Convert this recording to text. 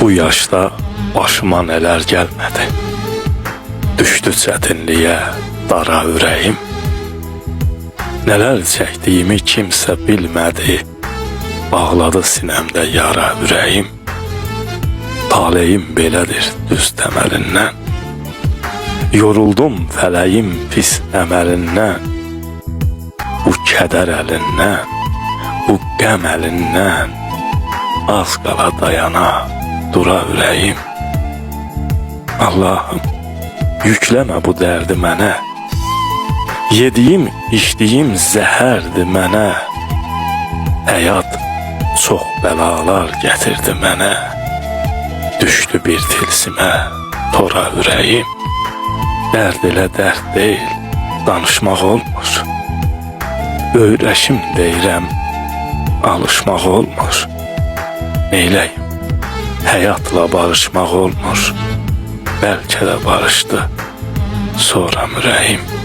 Bu yaşta başıma neler gelmedi. Düştü çetinliğe dara yüreğim. Neler çektiğimi kimse bilmedi. Bağladı sinemde yara yüreğim. Taleyim belədir düz təməlindən. Yoruldum fələyim pis əməlindən. Bu kədər əlindən, bu qəm əlindən az qala dayana dura ürəyim. Allahım, yükləmə bu dərdi mənə. Yediyim, içdiyim zəhərdir mənə. Həyat çox bəlalar gətirdi mənə. Düşdü bir tilsimə, tora ürəyim. Dərd elə dərd deyil, danışmaq olmur. Öyrəşim deyirəm, alışmaq olmur. Neyləyim? Həyatla barışmaq olmur. Bəlkə də barışdı. Sonra ürəyim